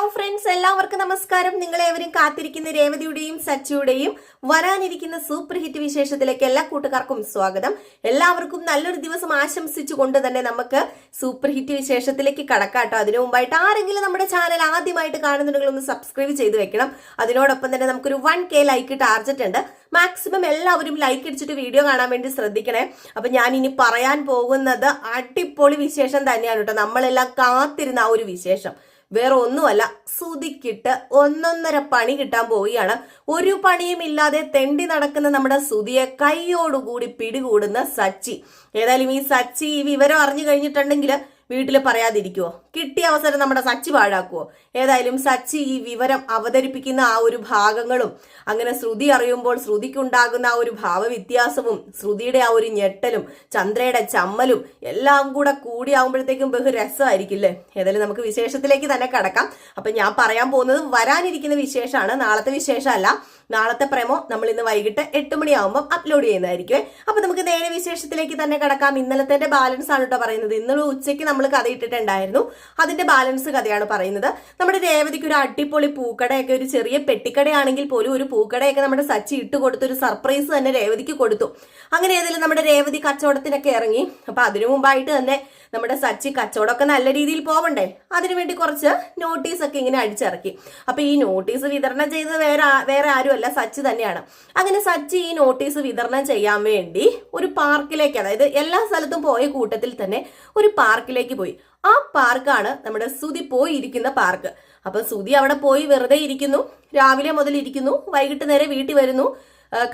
Hello friends എല്ലാവർക്കും നമസ്കാരം. നിങ്ങളേവരും കാത്തിരിക്കുന്ന രേവതിയുടെയും സച്ചിയുടെയും വരാനിരിക്കുന്ന സൂപ്പർ ഹിറ്റ് വിശേഷത്തിലേക്ക് എല്ലാ കൂട്ടുകാർക്കും സ്വാഗതം. എല്ലാവർക്കും നല്ലൊരു ദിവസം ആശംസിച്ചുകൊണ്ട് തന്നെ നമുക്ക് സൂപ്പർ ഹിറ്റ് വിശേഷത്തിലേക്ക് കടക്കാട്ടോ അതിനു മുമ്പായിട്ട് ആരെങ്കിലും നമ്മുടെ ചാനൽ ആദ്യമായിട്ട് കാണുന്നുണ്ടെങ്കിൽ ഒന്ന് സബ്സ്ക്രൈബ് ചെയ്ത് വെക്കണം. അതിനോടൊപ്പം തന്നെ നമുക്കൊരു വൺ കെ ലൈക്ക് ടാർജറ്റ് ഉണ്ട്. മാക്സിമം എല്ലാവരും ലൈക്ക് അടിച്ചിട്ട് വീഡിയോ കാണാൻ വേണ്ടി ശ്രദ്ധിക്കണേ. അപ്പൊ ഞാൻ ഇനി പറയാൻ പോകുന്നത് അടിപൊളി വിശേഷം തന്നെയാണ് കേട്ടോ. നമ്മളെല്ലാം കാത്തിരുന്ന ആ ഒരു വിശേഷം. വേറെ ഒന്നുമല്ല സുതിക്കിട്ട് ഒന്നൊന്നര പണി കിട്ടാൻ പോവുകയാണ്. ഒരു പണിയും ഇല്ലാതെ തെണ്ടി നടക്കുന്ന നമ്മുടെ സുതിയെ കൈയോടുകൂടി പിടികൂടുന്ന സച്ചി. ഏതായാലും ഈ സച്ചി ഈ വിവരം അറിഞ്ഞു കഴിഞ്ഞിട്ടുണ്ടെങ്കിൽ വീട്ടിൽ പറയാതിരിക്കുവോ? കിട്ടിയ അവസരം നമ്മുടെ സച്ചി പാഴാക്കുവോ? ഏതായാലും സച്ചി ഈ വിവരം അവതരിപ്പിക്കുന്ന ആ ഒരു ഭാഗങ്ങളും അങ്ങനെ ശ്രുതി അറിയുമ്പോൾ ശ്രുതിക്കുണ്ടാകുന്ന ആ ഒരു ഭാവവ്യത്യാസവും ശ്രുതിയുടെ ആ ഒരു ഞെട്ടലും ചന്ദ്രയുടെ ചമ്മലും എല്ലാം കൂടെ കൂടിയാവുമ്പോഴത്തേക്കും ബഹു രസമായിരിക്കില്ലേ? ഏതായാലും നമുക്ക് വിശേഷത്തിലേക്ക് തന്നെ കടക്കാം. അപ്പൊ ഞാൻ പറയാൻ പോകുന്നത് വരാനിരിക്കുന്ന വിശേഷമാണ്. നാളത്തെ വിശേഷമല്ല. നാളത്തെ പ്രേമോ നമ്മൾ ഇന്ന് വൈകിട്ട് എട്ട് മണിയാവുമ്പോൾ അപ്ലോഡ് ചെയ്യുന്നതായിരിക്കും അപ്പൊ നമുക്ക് നേരെ വിശേഷത്തിലേക്ക് തന്നെ കിടക്കാം. ഇന്നലത്തെ ബാലൻസ് ആണ് കേട്ടോ പറയുന്നത്. ഇന്നലെ ഉച്ചയ്ക്ക് നമ്മൾ കഥ ഇട്ടിട്ടുണ്ടായിരുന്നു. അതിന്റെ ബാലൻസ് കഥയാണ് പറയുന്നത്. നമ്മുടെ രേവതിക്ക് ഒരു അടിപൊളി പൂക്കടയൊക്കെ ഒരു ചെറിയ പെട്ടിക്കടയാണെങ്കിൽ പോലും ഒരു പൂക്കടയൊക്കെ നമ്മുടെ സച്ചി ഇട്ട് കൊടുത്ത് ഒരു സർപ്രൈസ് തന്നെ രേവതിക്ക് കൊടുത്തു. അങ്ങനെ ഏതെങ്കിലും നമ്മുടെ രേവതി കച്ചവടത്തിനൊക്കെ ഇറങ്ങി. അപ്പൊ അതിനു മുമ്പായിട്ട് തന്നെ നമ്മുടെ സച്ചി കച്ചവടമൊക്കെ നല്ല രീതിയിൽ പോവണ്ടേ? അതിനുവേണ്ടി കുറച്ച് നോട്ടീസ് ഒക്കെ ഇങ്ങനെ അടിച്ചിറക്കി. അപ്പൊ ഈ നോട്ടീസ് വിതരണം ചെയ്തത് വേറെ വേറെ വേറെ ആരുമല്ല സച്ച് തന്നെയാണ്. അങ്ങനെ സച്ച് ഈ നോട്ടീസ് വിതരണം ചെയ്യാൻ വേണ്ടി ഒരു പാർക്കിലേക്ക് അതായത് എല്ലാ സ്ഥലത്തും പോയ കൂട്ടത്തിൽ തന്നെ ഒരു പാർക്കിലേക്ക് പോയി. ആ പാർക്കാണ് നമ്മുടെ സുതി പോയി ഇരിക്കുന്ന പാർക്ക്. അപ്പൊ സുതി അവിടെ പോയി വെറുതെ ഇരിക്കുന്നു. രാവിലെ മുതൽ ഇരിക്കുന്നു. വൈകിട്ട് നേരെ വീട്ടിൽ വരുന്നു.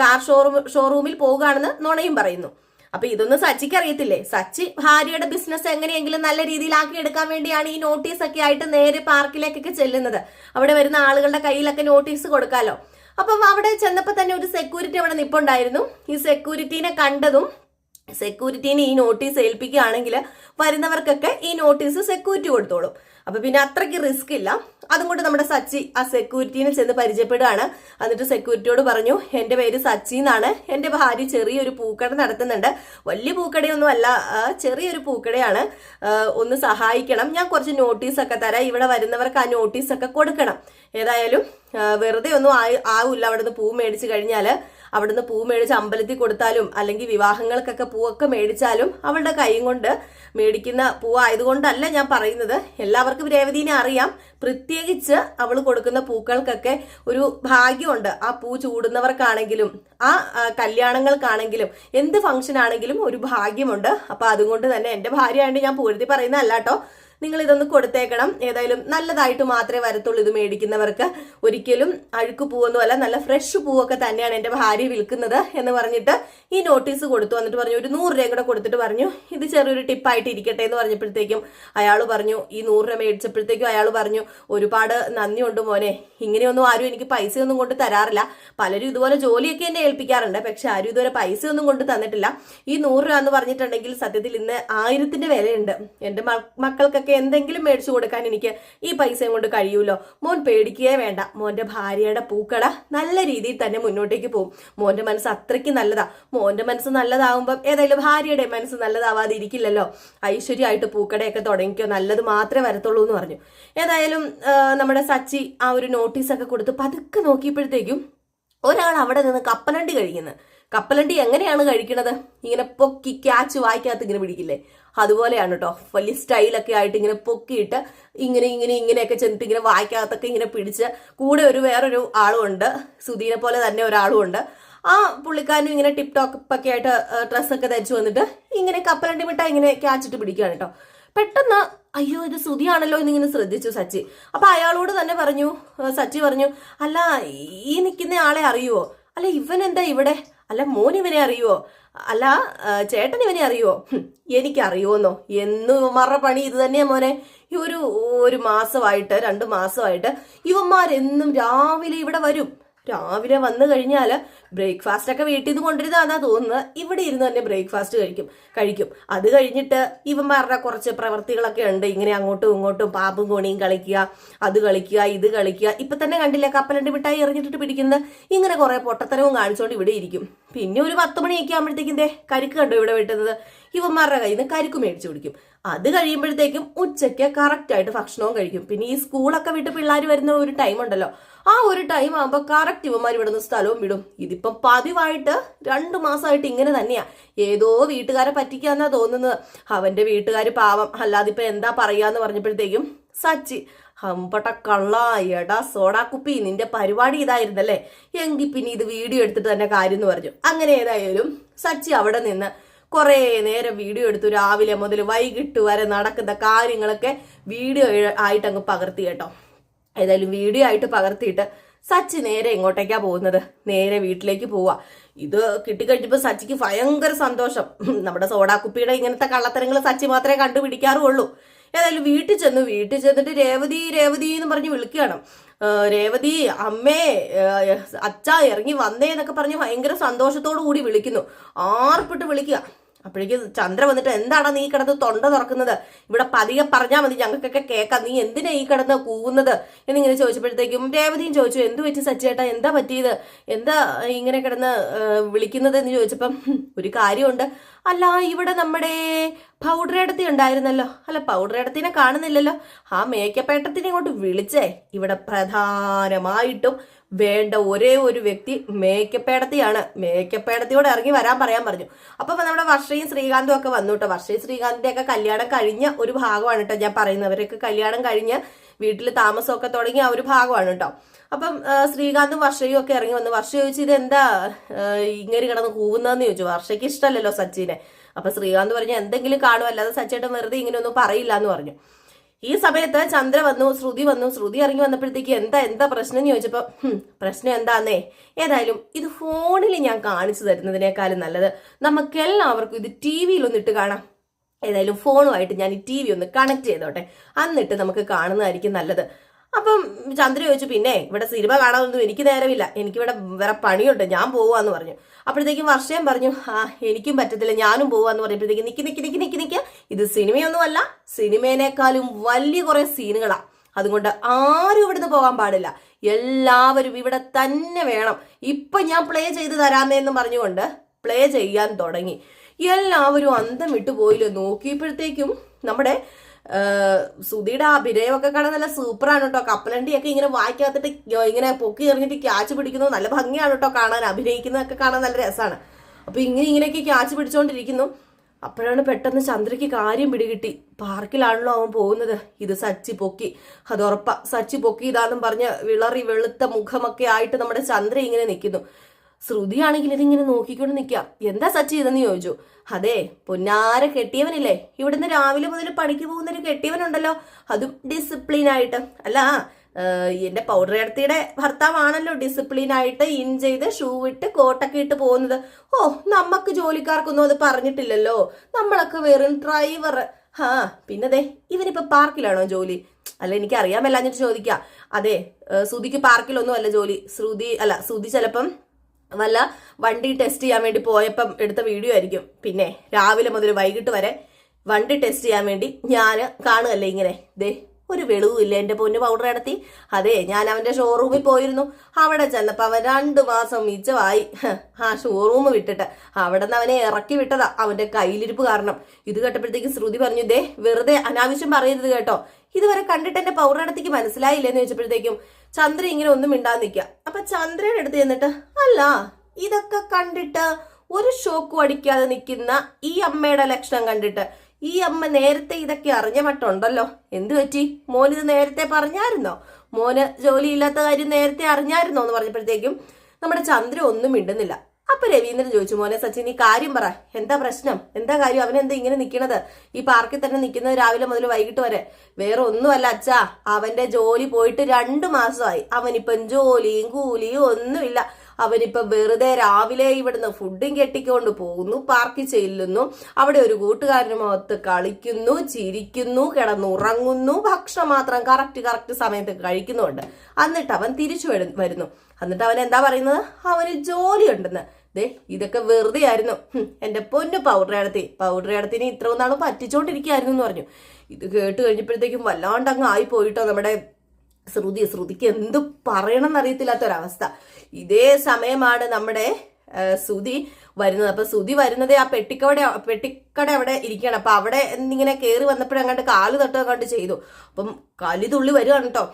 കാർ ഷോറൂം ഷോറൂമിൽ പോവുകയാണെന്ന് നുണയും പറയുന്നു. അപ്പൊ ഇതൊന്നും സച്ചിക്ക് അറിയത്തില്ലേ? സച്ചി ഭാര്യയുടെ ബിസിനസ് എങ്ങനെയെങ്കിലും നല്ല രീതിയിലാക്കി എടുക്കാൻ വേണ്ടിയാണ് ഈ നോട്ടീസ് ഒക്കെ ആയിട്ട് നേരെ പാർക്കിലേക്കൊക്കെ ചെല്ലുന്നത്. അവിടെ വരുന്ന ആളുകളുടെ കയ്യിലൊക്കെ നോട്ടീസ് കൊടുക്കാലോ. അപ്പം അവിടെ ചെന്നപ്പോൾ തന്നെ ഒരു സെക്യൂരിറ്റി അവിടെ നിപ്പുണ്ടായിരുന്നു. ഈ സെക്യൂരിറ്റീനെ കണ്ടതും സെക്യൂരിറ്റീനെ ഈ നോട്ടീസ് ഏൽപ്പിക്കുകയാണെങ്കിൽ വരുന്നവർക്കൊക്കെ ഈ നോട്ടീസ് സെക്യൂരിറ്റി കൊടുത്തോളും. അപ്പൊ പിന്നെ അത്രയ്ക്ക് റിസ്ക് ഇല്ല. അതുകൊണ്ട് നമ്മുടെ സച്ചി ആ സെക്യൂരിറ്റീനെ ചെന്ന് പരിചയപ്പെടുകയാണ്. എന്നിട്ട് സെക്യൂരിറ്റിയോട് പറഞ്ഞു എന്റെ പേര് സച്ചി എന്നാണ്. എന്റെ ഭാര്യ ചെറിയൊരു പൂക്കട നടത്തുന്നുണ്ട്. വലിയ പൂക്കടയൊന്നും അല്ല ചെറിയൊരു പൂക്കടയാണ്. ഒന്ന് സഹായിക്കണം. ഞാൻ കുറച്ച് നോട്ടീസൊക്കെ തരാം. ഇവിടെ വരുന്നവർക്ക് ആ നോട്ടീസൊക്കെ കൊടുക്കണം. ഏതായാലും വെറുതെ ഒന്നും ആവില്ല. അവിടുന്ന് പൂ മേടിച്ചു കഴിഞ്ഞാൽ അവിടുന്ന് പൂ മേടിച്ച് അമ്പലത്തിൽ കൊടുത്താലും അല്ലെങ്കിൽ വിവാഹങ്ങൾക്കൊക്കെ പൂവൊക്കെ മേടിച്ചാലും അവളുടെ കൈയും കൊണ്ട് മേടിക്കുന്ന പൂവായതുകൊണ്ടല്ല ഞാൻ പറയുന്നത്. എല്ലാവർക്കും രേവതീനെ അറിയാം. പ്രത്യേകിച്ച് അവൾ കൊടുക്കുന്ന പൂക്കൾക്കൊക്കെ ഒരു ഭാഗ്യമുണ്ട്. ആ പൂ ചൂടുന്നവർക്കാണെങ്കിലും ആ കല്യാണങ്ങൾക്കാണെങ്കിലും എന്ത് ഫംഗ്ഷൻ ആണെങ്കിലും ഒരു ഭാഗ്യമുണ്ട്. അപ്പൊ അതുകൊണ്ട് തന്നെ എന്റെ ഭാര്യയായിട്ട് ഞാൻ പൂഴ്ത്തി പറയുന്നതല്ല കേട്ടോ. നിങ്ങൾ ഇതൊന്ന് കൊടുത്തേക്കണം. ഏതായാലും നല്ലതായിട്ട് മാത്രമേ വരത്തുള്ളൂ ഇത് മേടിക്കുന്നവർക്ക്. ഒരിക്കലും അഴുക്ക് പൂവൊന്നുമല്ല നല്ല ഫ്രഷ് പൂവൊക്കെ തന്നെയാണ് എന്റെ ഭാര്യ വിൽക്കുന്നത് എന്ന് പറഞ്ഞിട്ട് ഈ നോട്ടീസ് കൊടുത്തു. വന്നിട്ട് പറഞ്ഞു ഒരു നൂറ് രൂപ കൂടെ കൊടുത്തിട്ട് പറഞ്ഞു ഇത് ചെറിയൊരു ടിപ്പായിട്ട് ഇരിക്കട്ടെ എന്ന് പറഞ്ഞപ്പോഴത്തേക്കും അയാൾ പറഞ്ഞു ഈ നൂറ് രൂപ മേടിച്ചപ്പോഴത്തേക്കും അയാൾ പറഞ്ഞു ഒരുപാട് നന്ദിയുണ്ട് മോനെ. ഇങ്ങനെയൊന്നും ആരും എനിക്ക് പൈസയൊന്നും കൊണ്ട് തരാറില്ല. പലരും ഇതുപോലെ ജോലിയൊക്കെ എന്നെ ഏൽപ്പിക്കാറുണ്ട്. പക്ഷെ ആരും ഇതുവരെ പൈസയൊന്നും കൊണ്ട് തന്നിട്ടില്ല. ഈ നൂറ് രൂപ എന്ന് പറഞ്ഞിട്ടുണ്ടെങ്കിൽ സത്യത്തിൽ ഇന്ന് ആയിരത്തിന്റെ വിലയുണ്ട്. എന്റെ മ- മക്കൾക്കൊക്കെ എന്തെങ്കിലും മേടിച്ചു കൊടുക്കാൻ എനിക്ക് ഈ പൈസയും കൊണ്ട് കഴിയൂലോ? മോൻ പേടിക്കുകയേ വേണ്ട. മോന്റെ ഭാര്യയുടെ പൂക്കള നല്ല രീതിയിൽ തന്നെ മുന്നോട്ടേക്ക് പോകും മോന്റെ മനസ്സ് അത്രയ്ക്ക് നല്ലതാ. മോന്റെ മനസ്സ് നല്ലതാവുമ്പം ഏതായാലും ഭാര്യയുടെ മനസ്സ് നല്ലതാവാതിരിക്കില്ലല്ലോ. ഐശ്വര്യമായിട്ട് പൂക്കടയൊക്കെ തുടങ്ങിക്കോ. നല്ലത് മാത്രമേ വരത്തുള്ളൂ എന്ന് പറഞ്ഞു. ഏതായാലും നമ്മുടെ സച്ചി ആ ഒരു നോട്ടീസൊക്കെ കൊടുത്ത് പതുക്കെ നോക്കിയപ്പോഴത്തേക്കും ഒരാൾ അവിടെ നിന്ന് കപ്പലണ്ടി കഴിക്കുന്നത് കപ്പലണ്ടി എങ്ങനെയാണ് കഴിക്കണത്? ഇങ്ങനെ പൊക്കി ക്യാച്ച് വായിക്കകത്ത് ഇങ്ങനെ പിടിക്കില്ലേ? അതുപോലെയാണ് കേട്ടോ വലിയ സ്റ്റൈലൊക്കെ ആയിട്ട് ഇങ്ങനെ പൊക്കിയിട്ട് ഇങ്ങനെ ഇങ്ങനെ ഇങ്ങനെയൊക്കെ ചെന്നിട്ട് ഇങ്ങനെ വായിക്കാത്തൊക്കെ ഇങ്ങനെ പിടിച്ച് കൂടെ ഒരു വേറൊരു ആളുമുണ്ട് സുധീനെ പോലെ തന്നെ ഒരാളും ഉണ്ട്. ആ പുള്ളിക്കാരനും ഇങ്ങനെ ടിപ് ടോപ്പ് ഒക്കെ ആയിട്ട് ഡ്രസ്സൊക്കെ ധരിച്ചു വന്നിട്ട് ഇങ്ങനെ കപ്പലണ്ടി മിഠായി ഇങ്ങനെ ക്യാച്ചിട്ട് പിടിക്കുകയാണ് കേട്ടോ പെട്ടെന്ന് അയ്യോ ഇത് സുതിയാണല്ലോ എന്നിങ്ങനെ ശ്രദ്ധിച്ചു സച്ചി. അപ്പൊ അയാളോട് തന്നെ പറഞ്ഞു സച്ചി പറഞ്ഞു അല്ല ഈ നിൽക്കുന്ന ആളെ അറിയുവോ? അല്ല ഇവൻ എന്താ ഇവിടെ? അല്ല മോൻ ഇവനെ അറിയുവോ? അല്ല ചേട്ടൻ ഇവനെ അറിയുവോ? ഹും, എനിക്കറിയുമെന്നോ എന്നും മറ പണി ഇത് തന്നെയാ മോനെ. ഈ ഒരു ഒരു മാസമായിട്ട് രണ്ട് മാസമായിട്ട് ഇവന്മാരെന്നും രാവിലെ ഇവിടെ വരും. രാവിലെ വന്നു കഴിഞ്ഞാൽ ബ്രേക്ക്ഫാസ്റ്റ് ഒക്കെ വീട്ടിൽ നിന്ന് കൊണ്ടിരുന്നാന്നാ തോന്നുന്നത്. ഇവിടെ ഇരുന്ന് തന്നെ ബ്രേക്ക്ഫാസ്റ്റ് കഴിക്കും. കഴിക്കും. അത് കഴിഞ്ഞിട്ട് ഇവന്മാരുടെ കുറച്ച് പ്രവൃത്തികളൊക്കെ ഉണ്ട്. ഇങ്ങനെ അങ്ങോട്ടും ഇങ്ങോട്ടും പാമ്പും കോണിയും കളിക്കുക അത് കളിക്കുക ഇത് കളിക്കുക. ഇപ്പൊ തന്നെ കണ്ടില്ല കപ്പലണ്ടി മിഠായി എറിഞ്ഞിട്ട് പിടിക്കുന്നത് ഇങ്ങനെ കുറേ പൊട്ടത്തരവും കാണിച്ചുകൊണ്ട് ഇവിടെ ഇരിക്കും. പിന്നെ ഒരു പത്ത് മണിയൊക്കെ ആകുമ്പോഴത്തേക്കും കരിക്ക് കണ്ടോ ഇവിടെ വെട്ടുന്നത്? ഇവന്മാരുടെ കയ്യിൽ നിന്ന് കരിക്ക് മേടിച്ചു പിടിക്കും. അത് കഴിയുമ്പോഴത്തേക്കും ഉച്ചയ്ക്ക് കറക്റ്റ് ആയിട്ട് ഭക്ഷണവും കഴിക്കും. പിന്നെ ഈ സ്കൂളൊക്കെ വിട്ട് പിള്ളേർ വരുന്ന ഒരു ടൈം ഉണ്ടല്ലോ. ആ ഒരു ടൈം ആകുമ്പോൾ കറക്റ്റ് ഇവന്മാർ ഇവിടുന്ന് സ്ഥലവും വിടും. ഇതിപ്പം പതിവായിട്ട് രണ്ട് മാസമായിട്ട് ഇങ്ങനെ തന്നെയാ. ഏതോ വീട്ടുകാരെ പറ്റിക്കാന്നാ തോന്നുന്നത്. അവന്റെ വീട്ടുകാർ പാവം. അല്ലാതെ ഇപ്പൊ എന്താ പറയാന്ന് പറഞ്ഞപ്പോഴത്തേക്കും സച്ചി ഹമ്പട്ട കള്ള എടാ സോഡാ കുപ്പി നിന്റെ പരിപാടി ഇതായിരുന്നല്ലേ? എങ്കിൽ പിന്നെ ഇത് വീഡിയോ എടുത്തിട്ട് തന്നെ കാര്യം എന്ന് പറഞ്ഞു. അങ്ങനെ ഏതായാലും സച്ചി അവിടെ നിന്ന് കുറേ നേരം വീഡിയോ എടുത്തു. രാവിലെ മുതൽ വൈകിട്ട് വരെ നടക്കുന്ന കാര്യങ്ങളൊക്കെ വീഡിയോ ആയിട്ട് അങ്ങ് പകർത്തി കേട്ടോ. ഏതായാലും വീഡിയോ ആയിട്ട് പകർത്തിയിട്ട് സച്ചി നേരെ എങ്ങോട്ടേക്കാ പോകുന്നത്? നേരെ വീട്ടിലേക്ക് പോവാ. ഇത് കിട്ടിക്കഴിഞ്ഞപ്പോൾ സച്ചിക്ക് ഭയങ്കര സന്തോഷം. നമ്മുടെ സോഡാക്കുപ്പിയുടെ ഇങ്ങനത്തെ കള്ളത്തരങ്ങൾ സച്ചി മാത്രമേ കണ്ടുപിടിക്കാറുള്ളൂ. ഏതായാലും വീട്ടിൽ ചെന്നു. വീട്ടിൽ ചെന്നിട്ട് രേവതി രേവതി എന്ന് പറഞ്ഞ് വിളിക്കുകയാണ്. രേവതി അമ്മേ അച്ഛ ഇറങ്ങി വന്നേ എന്നൊക്കെ പറഞ്ഞ് ഭയങ്കര സന്തോഷത്തോടു കൂടി വിളിക്കുന്നു. ആർപ്പിട്ട് വിളിക്കുക. അപ്പോഴേക്ക് ചന്ദ്ര വന്നിട്ട് എന്താണ് നീ കിടന്ന് തൊണ്ട തുറക്കുന്നത്? ഇവിടെ പതിയെ പറഞ്ഞാൽ മതി ഞങ്ങൾക്കൊക്കെ കേൾക്കാം. നീ എന്തിനാ ഈ കിടന്ന് കൂവുന്നത്? എന്നിങ്ങനെ ചോദിച്ചപ്പോഴത്തേക്കും രേവതിയും ചോദിച്ചു എന്ത് പറ്റി സച്ചേട്ടാ എന്താ പറ്റിയത്? എന്താ ഇങ്ങനെ കിടന്ന് വിളിക്കുന്നത്? എന്ന് ചോദിച്ചപ്പം ഒരു കാര്യമുണ്ട്. അല്ല ഇവിടെ നമ്മുടെ പൗഡർ ഇടത്തി ഉണ്ടായിരുന്നല്ലോ. അല്ല പൗഡർ ഇടത്തിനെ കാണുന്നില്ലല്ലോ. ആ മേക്കപ്പ് ഏട്ടത്തിനെ ഇങ്ങോട്ട് വിളിച്ചേ. ഇവിടെ പ്രധാനമായിട്ടും വേണ്ട ഒരേ ഒരു വ്യക്തി മേക്കപ്പേടത്തിയാണ്. മേക്കപ്പേടത്തിയോട് ഇറങ്ങി വരാൻ പറയാൻ പറഞ്ഞു. അപ്പൊ നമ്മുടെ വർഷയും ശ്രീകാന്തും ഒക്കെ വന്നു കേട്ടോ വർഷയും ശ്രീകാന്തിന്റെ ഒക്കെ കല്യാണം കഴിഞ്ഞ ഒരു ഭാഗമാണ് കേട്ടോ ഞാൻ പറയുന്നത്. അവരൊക്കെ കല്യാണം കഴിഞ്ഞ് വീട്ടിൽ താമസമൊക്കെ തുടങ്ങിയ ആ ഒരു ഭാഗമാണ് കേട്ടോ അപ്പം ശ്രീകാന്തും വർഷയും ഒക്കെ ഇറങ്ങി വന്നു. വർഷ ചോദിച്ചു ഇത് എന്താ ഇങ്ങനെ കിടന്ന് കൂവുന്നതെന്ന് ചോദിച്ചു. വർഷയ്ക്ക് ഇഷ്ടമല്ലല്ലോ സച്ചിനെ. അപ്പൊ ശ്രീകാന്ത് പറഞ്ഞു എന്തെങ്കിലും കാണും. അല്ലാതെ സച്ചേട്ടൻ വെറുതെ ഇങ്ങനെ ഒന്നും പറയില്ല എന്ന് പറഞ്ഞു. ഈ സമയത്ത് ചന്ദ്ര വന്നു ശ്രുതി വന്നു ശ്രുതി ഇറങ്ങി വന്നപ്പോഴത്തേക്ക് എന്താ എന്താ പ്രശ്നം എന്ന് ചോദിച്ചപ്പോ പ്രശ്നം എന്താന്നേ? ഏതായാലും ഇത് ഫോണിൽ ഞാൻ കാണിച്ചു തരുന്നതിനേക്കാളും നല്ലത് നമുക്കെല്ലാവർക്കും ഇത് ടി വിയിലൊന്ന് കാണാം. ഏതായാലും ഫോണുമായിട്ട് ഞാൻ ഈ ടി വി ഒന്ന് കണക്ട് ചെയ്തോട്ടെ. അന്നിട്ട് നമുക്ക് കാണുന്നതായിരിക്കും നല്ലത്. അപ്പം ചന്ദ്ര ചോദിച്ചു പിന്നെ ഇവിടെ സിനിമ കാണാനൊന്നും എനിക്ക് നേരമില്ല. എനിക്കിവിടെ വേറെ പണിയുണ്ട്. ഞാൻ പോവാന്ന് പറഞ്ഞു. അപ്പോഴത്തേക്കും വർഷയും പറഞ്ഞു ആ എനിക്കും പറ്റത്തില്ല. ഞാനും പോവാന്ന് പറഞ്ഞപ്പോഴത്തേക്ക് നിക്ക് നിക്ക് നിക്ക് നിക്ക് നിക്ക്. ഇത് സിനിമയൊന്നുമല്ല സിനിമേനേക്കാളും വലിയ കുറെ സീനുകളാണ് അതുകൊണ്ട് ആരും ഇവിടുന്ന് പോകാൻ പാടില്ല. എല്ലാവരും ഇവിടെ തന്നെ വേണം. ഇപ്പൊ ഞാൻ പ്ലേ ചെയ്ത് തരാമെന്ന് പറഞ്ഞുകൊണ്ട് പ്ലേ ചെയ്യാൻ തുടങ്ങി. എല്ലാവരും അന്തം വിട്ടുപോയില്ല? നോക്കിയപ്പോഴത്തേക്കും നമ്മുടെ ആ, സുധിയുടെ അഭിനയമൊക്കെ കാണാൻ നല്ല സൂപ്പറാണ് കേട്ടോ. കപ്പലണ്ടിയൊക്കെ ഇങ്ങനെ വായിക്കാത്തിട്ട് ഇങ്ങനെ പൊക്കി എറിഞ്ഞിട്ട് ക്യാച്ച് പിടിക്കുന്നു. നല്ല ഭംഗിയാണ് കേട്ടോ കാണാൻ. അഭിനയിക്കുന്നതൊക്കെ കാണാൻ നല്ല രസമാണ് അപ്പൊ ഇങ്ങനെ ഇങ്ങനെയൊക്കെ ക്യാച്ച് പിടിച്ചോണ്ടിരിക്കുന്നു. അപ്പോഴാണ് പെട്ടെന്ന് ചന്ദ്രയ്ക്ക് കാര്യം പിടികിട്ടി. പാർക്കിലാണല്ലോ അവൻ പോകുന്നത്. ഇത് സച്ചി പൊക്കി. അത് ഉറപ്പാ. സച്ചി പൊക്കി ഇതാന്നും പറഞ്ഞ് വിളറി വെളുത്ത മുഖമൊക്കെ ആയിട്ട് നമ്മുടെ ചന്ദ്ര ഇങ്ങനെ നിൽക്കുന്നു. ശ്രുതിയാണെങ്കിൽ ഇതിങ്ങനെ നോക്കിക്കൊണ്ട് നിൽക്കാം എന്താ സച്ച് ചെയ്തെന്ന് ചോദിച്ചു. അതെ പൊന്നാര കെട്ടിയവനില്ലേ? ഇവിടുന്ന് രാവിലെ മുതൽ പണിക്ക് പോകുന്ന ഒരു കെട്ടിയവനുണ്ടല്ലോ. അതും ഡിസിപ്ലിൻ ആയിട്ട്. അല്ല എന്റെ പൗഡർ എടുത്തിയുടെ ഭർത്താവാണല്ലോ ഡിസിപ്ലിൻ ആയിട്ട് ഇൻ ചെയ്ത് ഷൂ ഇട്ട് കോട്ടൊക്കെ ഇട്ട് പോകുന്നത്. ഓ നമുക്ക് ജോലിക്കാർക്കൊന്നും അത് പറഞ്ഞിട്ടില്ലല്ലോ. നമ്മളൊക്കെ വെറും ഡ്രൈവർ ഹാ പിന്നെ ദേ ഇവനിപ്പോ പാർക്കിലാണോ ജോലി? അല്ല എനിക്ക് അറിയാമല്ലാഞ്ഞിട്ട് ചോദിക്കാം. അതെ ശ്രുതിക്ക് പാർക്കിലൊന്നും അല്ല ജോലി. ശ്രുതി അല്ല ശ്രുതി ചിലപ്പം വല്ല വണ്ടി ടെസ്റ്റ് ചെയ്യാൻ വേണ്ടി പോയപ്പം എടുത്ത വീഡിയോ ആയിരിക്കും. പിന്നെ രാവിലെ മുതൽ വൈകിട്ട് വരെ വണ്ടി ടെസ്റ്റ് ചെയ്യാൻ വേണ്ടി ഞാൻ കാണുകയല്ലേ ഇങ്ങനെ. ദേ ഒരു വെളിവും ഇല്ല. എന്റെ പൊന്നു പൗഡർ നടത്തി അതെ ഞാൻ അവന്റെ ഷോറൂമിൽ പോയിരുന്നു. അവിടെ ചെന്നപ്പോൾ അവൻ രണ്ട് മാസം മിച്ചമായി. ആ ഷോറൂം വിട്ടിട്ട്. അവിടെ നിന്ന് അവനെ ഇറക്കി വിട്ടതാ അവന്റെ കയ്യിലിരിപ്പ് കാരണം. ഇത് കേട്ടപ്പോഴത്തേക്ക് ശ്രുതി പറഞ്ഞു ദേ വെറുതെ അനാവശ്യം പറയരുത് കേട്ടോ. ഇതുവരെ കണ്ടിട്ട് എന്റെ പൗഡർ നടത്തിക്ക് മനസ്സിലായില്ലെന്ന് ചോദിച്ചപ്പോഴത്തേക്കും ചന്ദ്ര ഇങ്ങനെ ഒന്നും മിണ്ടാതെ നിൽക്കുക. അപ്പൊ ചന്ദ്രയുടെ അടുത്ത് ചെന്നിട്ട് അല്ല ഇതൊക്കെ കണ്ടിട്ട് ഒരു ഷോക്കും അടിക്കാതെ നിൽക്കുന്ന ഈ അമ്മയുടെ ലക്ഷണം കണ്ടിട്ട് ഈ അമ്മ നേരത്തെ ഇതൊക്കെ അറിഞ്ഞ മട്ടുണ്ടല്ലോ. എന്തു പറ്റി? മോനിത് നേരത്തെ പറഞ്ഞായിരുന്നോ? മോന് ജോലിയില്ലാത്ത കാര്യം നേരത്തെ അറിഞ്ഞായിരുന്നോ? എന്ന് പറഞ്ഞപ്പോഴത്തേക്കും നമ്മുടെ ചന്ദ്ര ഒന്നും മിണ്ടുന്നില്ല. അപ്പൊ രവീന്ദ്രൻ ചോദിച്ചു മോനെ സച്ചിൻ ഈ കാര്യം പറ. എന്താ പ്രശ്നം? എന്താ കാര്യം? അവൻ എന്താ ഇങ്ങനെ നിൽക്കണത് ഈ പാർക്കിൽ തന്നെ നിൽക്കുന്നത് രാവിലെ മുതൽ വൈകിട്ട് വരെ. വേറെ ഒന്നുമല്ല അച്ഛാ. അവന്റെ ജോലി പോയിട്ട് രണ്ടു മാസമായി. അവനിപ്പം ജോലിയും കൂലിയും ഒന്നുമില്ല. അവനിപ്പം വെറുതെ രാവിലെ ഇവിടുന്ന് ഫുഡും കെട്ടിക്കൊണ്ട് പോകുന്നു പാർക്ക് ചെല്ലുന്നു അവിടെ ഒരു കൂട്ടുകാരനുമൊത്ത് കളിക്കുന്നു ചിരിക്കുന്നു കിടന്നുറങ്ങുന്നു ഭക്ഷണം മാത്രം കറക്റ്റ് കറക്റ്റ് സമയത്ത് കഴിക്കുന്നുണ്ട്. എന്നിട്ട് അവൻ തിരിച്ചു വരുന്നു. എന്നിട്ട് അവൻ എന്താ പറയുന്നത്? അവന് ജോലി ഉണ്ടെന്ന് ദേ ഇതൊക്കെ വെറുതെ ആയിരുന്നു. എന്റെ പൊന്നു പൗഡർ എടുത്തി. പൗഡർ എടുത്തിന് ഇത്ര നാളും പറ്റിച്ചോണ്ടിരിക്കുകയായിരുന്നു എന്ന് പറഞ്ഞു. ഇത് കേട്ട് കഴിഞ്ഞപ്പോഴത്തേക്കും വല്ലാണ്ട് അങ്ങ് ആയി പോയിട്ടോ നമ്മുടെ ശ്രുതി ശ്രുതിക്ക് എന്ത് പറയണം എന്നറിയത്തില്ലാത്തൊരവസ്ഥ ഇതേ സമയമാണ് നമ്മുടെ ശ്രുതി വരുന്നത്. അപ്പൊ സുതി വരുന്നത് ആ പെട്ടിക്കവിടെ പെട്ടിക്കട അവിടെ ഇരിക്കുകയാണ്. അപ്പൊ അവിടെ ഇങ്ങനെ കയറി വന്നപ്പോഴങ്ങാണ്ട് കാൽ തട്ടുക കണ്ട് ചെയ്തു. അപ്പം കലി തുള്ളി വരികയാണ് കേട്ടോ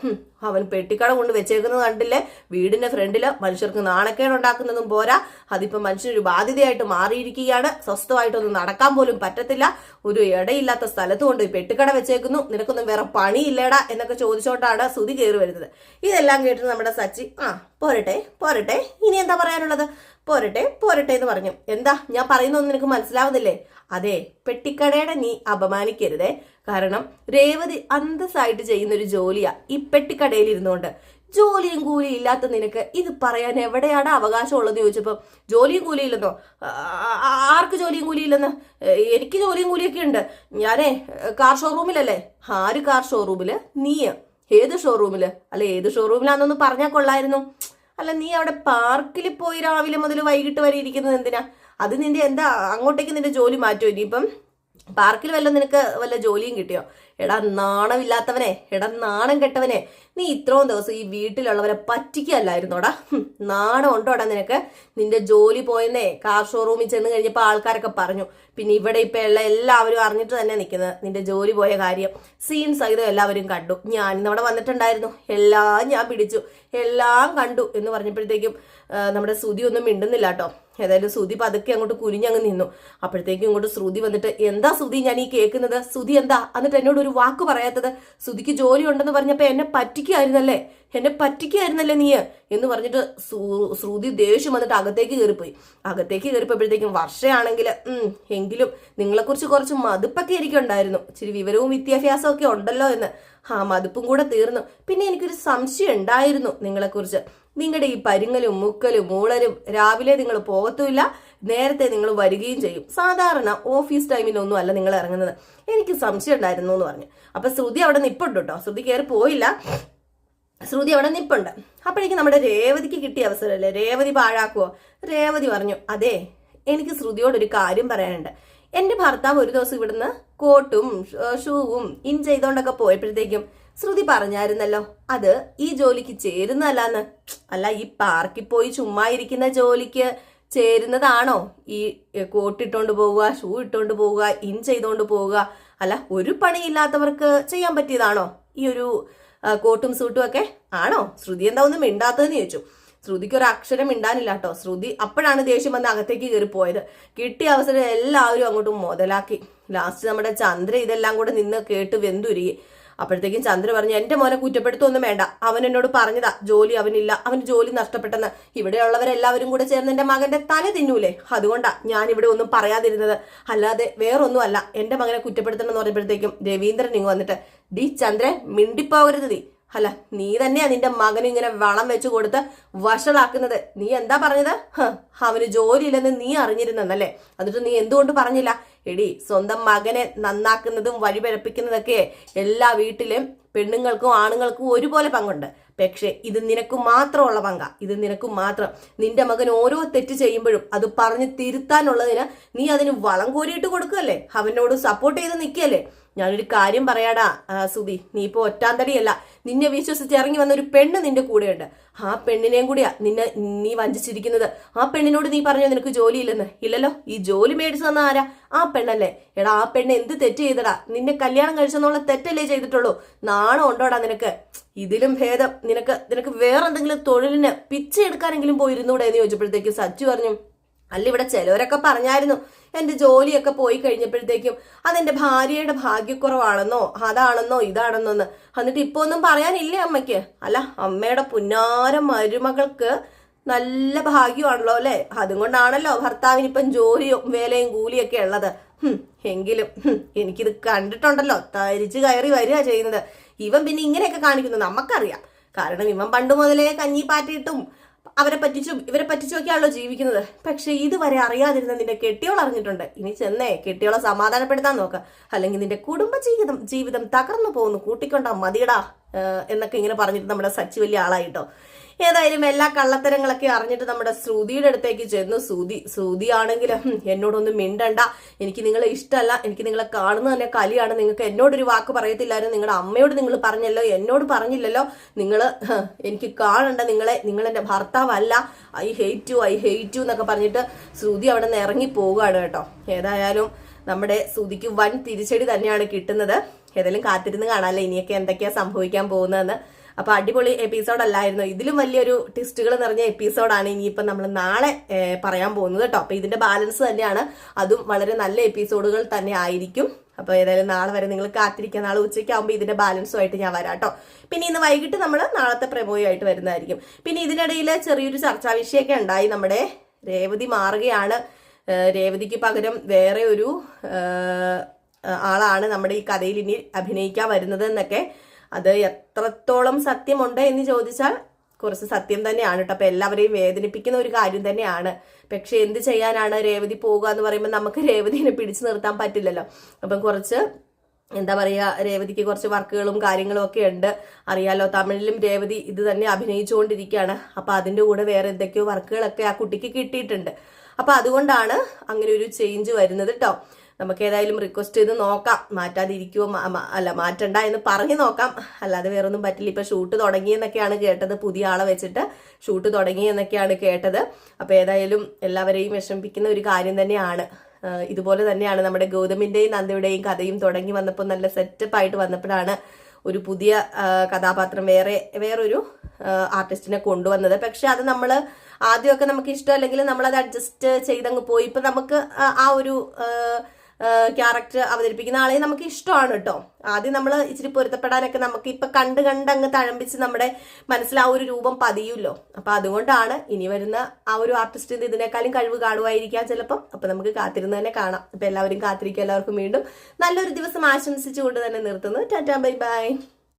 അവൻ പെട്ടിക്കട കൊണ്ട് വെച്ചേക്കുന്നത് കണ്ടില്ലേ? വീടിന്റെ ഫ്രണ്ടിൽ മനുഷ്യർക്ക് നാണക്കേട് ഉണ്ടാക്കുന്നതും പോരാ. അതിപ്പോ മനുഷ്യനൊരു ബാധ്യതയായിട്ട് മാറിയിരിക്കുകയാണ്. സ്വസ്ഥമായിട്ടൊന്നും നടക്കാൻ പോലും പറ്റത്തില്ല. ഒരു ഇടയില്ലാത്ത സ്ഥലത്ത് കൊണ്ട് പെട്ടിക്കട വെച്ചേക്കുന്നു. നിനക്കൊന്നും വേറെ പണിയില്ലേടാ എന്നൊക്കെ ചോദിച്ചോണ്ടാണ് സുതി കയറി വരുന്നത്. ഇതെല്ലാം കേട്ടിട്ട് നമ്മുടെ സച്ചി ആ പോരട്ടെ പോരട്ടെ. ഇനി എന്താ പറയാനുള്ളത്? പോരട്ടെ പോരട്ടെ എന്ന് പറഞ്ഞു. എന്താ? ഞാൻ പറയുന്നൊന്നും നിനക്ക് മനസ്സിലാവുന്നില്ലേ? അതെ പെട്ടിക്കടയുടെ നീ അപമാനിക്കരുതേ. കാരണം രേവതി അന്തസ്സായിട്ട് ചെയ്യുന്ന ഒരു ജോലിയാ ഈ പെട്ടിക്കടയിൽ ഇരുന്നുകൊണ്ട്. ജോലിയും കൂലിയും ഇല്ലാത്ത നിനക്ക് ഇത് പറയാൻ എവിടെയാണ് അവകാശം ഉള്ളത് ചോദിച്ചപ്പോ ജോലിയും കൂലിയില്ലെന്നോ ആർക്ക് ജോലിയും കൂലിയില്ലെന്ന് എനിക്ക് ജോലിയും കൂലിയൊക്കെ ഉണ്ട്. ഞാനേ കാർ ഷോറൂമിലല്ലേ? ആര് കാർ ഷോറൂമിൽ? നീ ഏത് ഷോറൂമിൽ? അല്ല ഏത് ഷോറൂമിലാന്നൊന്ന് പറഞ്ഞാൽ കൊള്ളായിരുന്നു. അല്ല നീ അവിടെ പാർക്കിൽ പോയി രാവിലെ മുതൽ വൈകിട്ട് വരെ ഇരിക്കുന്നത് എന്തിനാ? അത് നിന്റെ എന്താ അങ്ങോട്ടേക്ക് നിന്റെ ജോലി മാറ്റോ ഇനിയിപ്പം? പാർക്കിൽ വല്ല നിനക്ക് വല്ല ജോലിയും കിട്ടിയോ? എടാ നാണമില്ലാത്തവനെ എടാ നാണം കെട്ടവനെ. നീ ഇത്രയും ദിവസം ഈ വീട്ടിലുള്ളവരെ പറ്റിക്കല്ലായിരുന്നോടാ നാണം ഉണ്ടോടാ നിനക്ക്? നിന്റെ ജോലി പോയെന്നേ കാർ ഷോറൂമിൽ ചെന്ന് കഴിഞ്ഞപ്പോൾ ആൾക്കാരൊക്കെ പറഞ്ഞു. പിന്നെ ഇവിടെ ഇപ്പൊ ഉള്ള എല്ലാവരും അറിഞ്ഞിട്ട് തന്നെ നിൽക്കുന്നത്. നിന്റെ ജോലി പോയ കാര്യം. സീൻ സഹിതം എല്ലാവരും കണ്ടു. ഞാൻ അവിടെ വന്നിട്ടുണ്ടായിരുന്നു. എല്ലാം ഞാൻ പിടിച്ചു. എല്ലാം കണ്ടു എന്ന് പറഞ്ഞപ്പോഴത്തേക്കും നമ്മുടെ ശ്രുതി ഒന്നും മിണ്ടുന്നില്ല കേട്ടോ. ഏതായാലും ശ്രുതി പതുക്കെ അങ്ങോട്ട് അങ്ങ് നിന്നു. അപ്പോഴത്തേക്കും ഇങ്ങോട്ട് ശ്രുതി വന്നിട്ട് എന്താ ശ്രുതി ഞാൻ ഈ കേൾക്കുന്നത്? ശ്രുതി എന്താ? എന്നിട്ട് എന്നോട് ഒരു വാക്ക് പറയാത്തത് ശ്രുതിക്ക് ജോലി ഉണ്ടെന്ന് പറഞ്ഞപ്പോ എന്നെ പറ്റിക്കായിരുന്നല്ലേ? എന്നെ പറ്റിക്കായിരുന്നല്ലേ നീ എന്ന് പറഞ്ഞിട്ട് ശ്രുതി ദേഷ്യം വന്നിട്ട് അകത്തേക്ക് കയറിപ്പോയി. അകത്തേക്ക് കയറിപ്പോയപ്പോഴത്തേക്കും വർഷയാണെങ്കിൽ എങ്കിലും നിങ്ങളെക്കുറിച്ച് കുറച്ച് മതിപ്പൊക്കെ എനിക്കുണ്ടായിരുന്നു. ഇച്ചിരി വിവരവും വിദ്യാഭ്യാസവും ഒക്കെ ഉണ്ടല്ലോ എന്ന്. ആ മതിപ്പും കൂടെ തീർന്നു. പിന്നെ എനിക്കൊരു സംശയം ഉണ്ടായിരുന്നു നിങ്ങളെക്കുറിച്ച്. നിങ്ങളുടെ ഈ പരുങ്ങലും മുക്കലും മൂളലും രാവിലെ നിങ്ങൾ പോകത്തുമില്ല നേരത്തെ നിങ്ങൾ വരികയും ചെയ്യും. സാധാരണ ഓഫീസ് ടൈമിലൊന്നും അല്ല നിങ്ങൾ ഇറങ്ങുന്നത്. എനിക്ക് സംശയം ഉണ്ടായിരുന്നു എന്ന് പറഞ്ഞു. അപ്പൊ ശ്രുതി അവിടെ നിപ്പുണ്ട് കേട്ടോ. ശ്രുതി കയറി പോയില്ല. ശ്രുതി അവിടെ നിപ്പുണ്ട്. അപ്പോഴേക്കും നമ്മുടെ രേവതിക്ക് കിട്ടിയ അവസരമല്ലേ? രേവതി പാഴാക്കുവോ? രേവതി പറഞ്ഞു അതെ എനിക്ക് ശ്രുതിയോട് ഒരു കാര്യം പറയാനുണ്ട്. എന്റെ ഭർത്താവ് ഒരു ദിവസം ഇവിടുന്ന് കോട്ടും ഷൂവും ഇൻ ചെയ്തോണ്ടൊക്കെ പോയപ്പോഴത്തേക്കും ശ്രുതി പറഞ്ഞായിരുന്നല്ലോ അത് ഈ ജോലിക്ക് ചേരുന്നതല്ലാന്ന്. അല്ല ഈ പാർക്കിൽ പോയി ചുമ്മാ ഇരിക്കുന്ന ജോലിക്ക് ചേരുന്നതാണോ? ഈ കോട്ടിട്ടോണ്ട് പോവുക ഷൂ ഇട്ടോണ്ട് പോവുക ഇൻ ചെയ്തോണ്ട് പോവുക. അല്ല ഒരു പണിയില്ലാത്തവർക്ക് ചെയ്യാൻ പറ്റിയതാണോ? ഈ ഒരു കോട്ടും സൂട്ടും ഒക്കെ ആണോ? ശ്രുതി എന്താ ഒന്നും മിണ്ടാത്തതെന്ന് ചോദിച്ചു. ശ്രുതിക്ക് ഒരു അക്ഷരം മിണ്ടാനില്ല കേട്ടോ ശ്രുതി അപ്പോഴാണ് ദേഷ്യം വന്ന് അകത്തേക്ക് കയറി പോയത്. കിട്ടിയ അവസരം എല്ലാവരും അങ്ങോട്ടും മുതലാക്കി. ലാസ്റ്റ് നമ്മുടെ ചന്ദ്ര ഇതെല്ലാം കൂടെ നിന്ന് കേട്ട് വെന്തുരുകി. അപ്പോഴത്തേക്കും ചന്ദ്ര പറഞ്ഞു എന്റെ മോനെ കുറ്റപ്പെടുത്തൊന്നും വേണ്ട. അവൻ എന്നോട് പറഞ്ഞതാ ജോലി അവനില്ല. അവന് ജോലി നഷ്ടപ്പെട്ടെന്ന്. ഇവിടെയുള്ളവരെല്ലാവരും കൂടെ ചേർന്ന് എന്റെ മകന്റെ തല തിന്നൂലേ? അതുകൊണ്ടാ ഞാൻ ഇവിടെ ഒന്നും പറയാതിരുന്നത്. അല്ലാതെ വേറൊന്നും അല്ല എന്റെ മകനെ കുറ്റപ്പെടുത്തണം എന്ന് പറയുമ്പോഴത്തേക്കും രവീന്ദ്രൻ ഇങ്ങ് വന്നിട്ട് ഡി ചന്ദ്രൻ മിണ്ടിപ്പോകരുത് നീ. അല്ല നീ തന്നെയാ നിന്റെ മകന് ഇങ്ങനെ വളം വെച്ചു കൊടുത്ത് വഷളാക്കുന്നത്. നീ എന്താ പറഞ്ഞത്? അവന് ജോലിയില്ലെന്ന് നീ അറിഞ്ഞിരുന്നല്ലേ എന്നിട്ട് നീ എന്തുകൊണ്ട് പറഞ്ഞില്ല? എടി സ്വന്തം മകനെ നന്നാക്കുന്നതും വഴിപഴപ്പിക്കുന്നതൊക്കെ എല്ലാ വീട്ടിലും പെണ്ണുങ്ങൾക്കും ആണുങ്ങൾക്കും ഒരുപോലെ പങ്കുണ്ട്. പക്ഷേ ഇത് നിനക്ക് മാത്രമുള്ള പങ്ക. ഇത് നിനക്ക് മാത്രം. നിന്റെ മകൻ ഓരോ തെറ്റ് ചെയ്യുമ്പോഴും അത് പറഞ്ഞ് തിരുത്താനുള്ളതിന് നീ അതിന് വളം കോരിയിട്ട് കൊടുക്കുകയല്ലേ? അവനോട് സപ്പോർട്ട് ചെയ്ത് നിൽക്കുകയല്ലേ? ഞാനൊരു കാര്യം പറയാടാ സുധി. നീ ഇപ്പൊ ഒറ്റാന്തടിയല്ല. നിന്നെ വിശ്വസിച്ച് ഇറങ്ങി വന്ന ഒരു പെണ്ണ് നിന്റെ കൂടെയുണ്ട്. ആ പെണ്ണിനെയും കൂടിയാ നിന്നെ നീ വഞ്ചിച്ചിരിക്കുന്നത്. ആ പെണ്ണിനോട് നീ പറഞ്ഞോ നിനക്ക് ജോലിയില്ലെന്ന്? ഇല്ലല്ലോ. ഈ ജോലി മേടിച്ചു തന്ന ആരാ? ആ പെണ്ണല്ലേ. എടാ ആ പെണ്ണ് എന്ത് തെറ്റ് ചെയ്തടാ? നിന്നെ കല്യാണം കഴിച്ചെന്നുള്ള തെറ്റല്ലേ ചെയ്തിട്ടുള്ളൂ. നാണം ഉണ്ടോടാ നിനക്ക്? ഇതിലും ഭേദം. നിനക്ക് നിനക്ക് വേറെ എന്തെങ്കിലും തൊഴിലിന് പിച്ചെടുക്കാനെങ്കിലും പോയിരുന്നൂടെ എന്ന് ചോദിച്ചപ്പോഴത്തേക്ക് സച്ചു പറഞ്ഞു അല്ല ഇവിടെ ചിലവരൊക്കെ പറഞ്ഞായിരുന്നു. എന്റെ ജോലിയൊക്കെ പോയി കഴിഞ്ഞപ്പോഴത്തേക്കും അതെന്റെ ഭാര്യയുടെ ഭാഗ്യക്കുറവാണെന്നോ അതാണെന്നോ ഇതാണെന്നോ എന്ന് എന്നിട്ട് ഇപ്പൊ ഒന്നും പറയാനില്ലേ അമ്മയ്ക്ക്? അല്ല അമ്മയുടെ പുന്നാര മരുമകൾക്ക് നല്ല ഭാഗ്യമാണല്ലോ അല്ലെ? അതുകൊണ്ടാണല്ലോ ഭർത്താവിന് ഇപ്പം ജോലിയും വേലയും കൂലിയൊക്കെ ഉള്ളത്. എങ്കിലും എനിക്കിത് കണ്ടിട്ടുണ്ടല്ലോ. തരിച്ചു കയറി വരിക ചെയ്യുന്നത്. ഇവൻ പിന്നെ ഇങ്ങനെയൊക്കെ കാണിക്കുന്നു നമുക്കറിയാം. കാരണം ഇവൻ പണ്ട് മുതലേ കഞ്ഞി അവരെ പറ്റിച്ചും ഇവരെ പറ്റിച്ചുമൊക്കെയാണല്ലോ ജീവിക്കുന്നത്. പക്ഷെ ഇതുവരെ അറിയാതിരുന്ന നിന്റെ കെട്ടിയോൾ അറിഞ്ഞിട്ടുണ്ട്. ഇനി ചെന്നേ കെട്ടിയോളെ സമാധാനപ്പെടുത്താൻ നോക്ക. അല്ലെങ്കിൽ നിന്റെ കുടുംബ ജീവിതം ജീവിതം തകർന്നു പോകുന്നു. കൂട്ടിക്കൊണ്ടാ മതിയടാ എന്നൊക്കെ ഇങ്ങനെ പറഞ്ഞിട്ട് നമ്മുടെ സച്ചി വലിയ ആളായിട്ടോ ഏതായാലും എല്ലാ കള്ളത്തരങ്ങളൊക്കെ അറിഞ്ഞിട്ട് നമ്മുടെ ശ്രുതിയുടെ അടുത്തേക്ക് ചെന്നു. ശ്രുതി ശ്രുതി ആണെങ്കിലും "ഹും, എന്നോടൊന്നും മിണ്ടണ്ട. എനിക്ക് നിങ്ങളെ ഇഷ്ടമല്ല. എനിക്ക് നിങ്ങളെ കാണുന്ന തന്നെ കലിയാണ്. നിങ്ങൾക്ക് എന്നോടൊരു വാക്ക് പറയത്തില്ലായിരുന്നു. നിങ്ങളുടെ അമ്മയോട് നിങ്ങൾ പറഞ്ഞല്ലോ. എന്നോട് പറഞ്ഞില്ലല്ലോ. നിങ്ങൾ എനിക്ക് കാണണ്ട. നിങ്ങളെ നിങ്ങൾ എന്റെ ഭർത്താവല്ല. I hate you I hate you എന്നൊക്കെ പറഞ്ഞിട്ട് ശ്രുതി അവിടെ നിന്ന് ഇറങ്ങി പോവുകയാണ് കേട്ടോ. ഏതായാലും നമ്മുടെ ശ്രുതിക്ക് വൻ തിരിച്ചടി തന്നെയാണ് കിട്ടുന്നത്. ഏതായാലും കാത്തിരുന്ന് കാണാമല്ലോ ഇനിയൊക്കെ എന്തൊക്കെയാ സംഭവിക്കാൻ പോകുന്നതെന്ന്. അപ്പൊ അടിപൊളി എപ്പിസോഡ് അല്ലായിരുന്നു ഇതിലും വലിയൊരു ട്വിസ്റ്റുകൾ നിറഞ്ഞ എപ്പിസോഡാണ് ഇനിയിപ്പം നമ്മൾ നാളെ പറയാൻ പോകുന്നത് കേട്ടോ. അപ്പൊ ഇതിന്റെ ബാലൻസ് തന്നെയാണ്. അതും വളരെ നല്ല എപ്പിസോഡുകൾ തന്നെ ആയിരിക്കും. അപ്പൊ ഏതായാലും നാളെ വരെ നിങ്ങൾ കാത്തിരിക്കുക. നാളെ ഉച്ചയ്ക്ക് ആകുമ്പോൾ ഇതിന്റെ ബാലൻസുമായിട്ട് ഞാൻ വരാം കേട്ടോ. പിന്നെ ഇന്ന് വൈകിട്ട് നമ്മൾ നാളത്തെ പ്രമോയുമായിട്ട് വരുന്നതായിരിക്കും. പിന്നെ ഇതിനിടയിൽ ചെറിയൊരു ചർച്ചാ വിഷയമൊക്കെ ഉണ്ടായി നമ്മുടെ രേവതി മാറുകയാണ്. രേവതിക്ക് പകരം വേറെ ഒരു ആളാണ് നമ്മുടെ ഈ കഥയിൽ ഇനി അഭിനയിക്കാൻ വരുന്നത് എന്നൊക്കെ. അത് എത്രത്തോളം സത്യമുണ്ട് എന്ന് ചോദിച്ചാൽ കുറച്ച് സത്യം തന്നെയാണ് കേട്ടോ. അപ്പൊ എല്ലാവരെയും വേദനിപ്പിക്കുന്ന ഒരു കാര്യം തന്നെയാണ്. പക്ഷെ എന്ത് ചെയ്യാനാണ് രേവതി പോവുക എന്ന് പറയുമ്പോൾ നമുക്ക് രേവതിനെ പിടിച്ചു നിർത്താൻ പറ്റില്ലല്ലോ. അപ്പം കുറച്ച് എന്താ പറയുക രേവതിക്ക് കുറച്ച് വർക്കുകളും കാര്യങ്ങളും ഒക്കെ ഉണ്ട്. അറിയാലോ തമിഴിലും രേവതി ഇത് തന്നെ അഭിനയിച്ചുകൊണ്ടിരിക്കുകയാണ്. അപ്പൊ അതിന്റെ കൂടെ വേറെ എന്തൊക്കെയോ വർക്കുകളൊക്കെ ആ കുട്ടിക്ക് കിട്ടിയിട്ടുണ്ട്. അപ്പൊ അതുകൊണ്ടാണ് അങ്ങനെ ഒരു ചേഞ്ച് വരുന്നത് കേട്ടോ നമുക്ക് ഏതായാലും റിക്വസ്റ്റ് ചെയ്ത് നോക്കാം. മാറ്റാതിരിക്കുമോ അല്ല മാറ്റണ്ട എന്ന് പറഞ്ഞു നോക്കാം. അല്ലാതെ വേറൊന്നും പറ്റില്ല. ഇപ്പൊ ഷൂട്ട് തുടങ്ങിയെന്നൊക്കെയാണ് കേട്ടത്. പുതിയ ആളെ വെച്ചിട്ട് ഷൂട്ട് തുടങ്ങി എന്നൊക്കെയാണ് കേട്ടത്. അപ്പൊ ഏതായാലും എല്ലാവരെയും വിഷമിപ്പിക്കുന്ന ഒരു കാര്യം തന്നെയാണ്. ഇതുപോലെ തന്നെയാണ് നമ്മുടെ ഗൗതമിന്റെയും നന്ദയുടെയും കഥയും തുടങ്ങി വന്നപ്പോൾ നല്ല സെറ്റപ്പ് ആയിട്ട് വന്നപ്പോഴാണ് ഒരു പുതിയ കഥാപാത്രം വേറെ വേറൊരു ആർട്ടിസ്റ്റിനെ കൊണ്ടുവന്നത്. പക്ഷെ അത് നമ്മൾ ആദ്യമൊക്കെ നമുക്ക് ഇഷ്ടമല്ലെങ്കിൽ നമ്മളത് അഡ്ജസ്റ്റ് ചെയ്തങ്ങ് പോയി. ഇപ്പൊ നമുക്ക് ആ ഒരു ക്യാരക്ടർ അവതരിപ്പിക്കുന്ന ആളെ നമുക്ക് ഇഷ്ടമാണ് കേട്ടോ ആദ്യം നമ്മൾ ഇച്ചിരി പൊരുത്തപ്പെടാനൊക്കെ നമുക്ക് ഇപ്പൊ കണ്ട് കണ്ട് അങ്ങ് തഴമ്പിച്ച് നമ്മുടെ മനസ്സിൽ ആ ഒരു രൂപം പതിയുമല്ലോ അപ്പൊ അതുകൊണ്ടാണ് ഇനി വരുന്ന ആ ഒരു ആർട്ടിസ്റ്റിന്റെ ഇതിനേക്കാളും കഴിവ് കാണുമായിരിക്കാം ചിലപ്പം. അപ്പൊ നമുക്ക് കാത്തിരുന്ന് തന്നെ കാണാം. അപ്പൊ എല്ലാവരും കാത്തിരിക്കും. എല്ലാവർക്കും വീണ്ടും നല്ലൊരു ദിവസം ആശംസിച്ചുകൊണ്ട് തന്നെ നിർത്തുന്നു. Tata bye bye.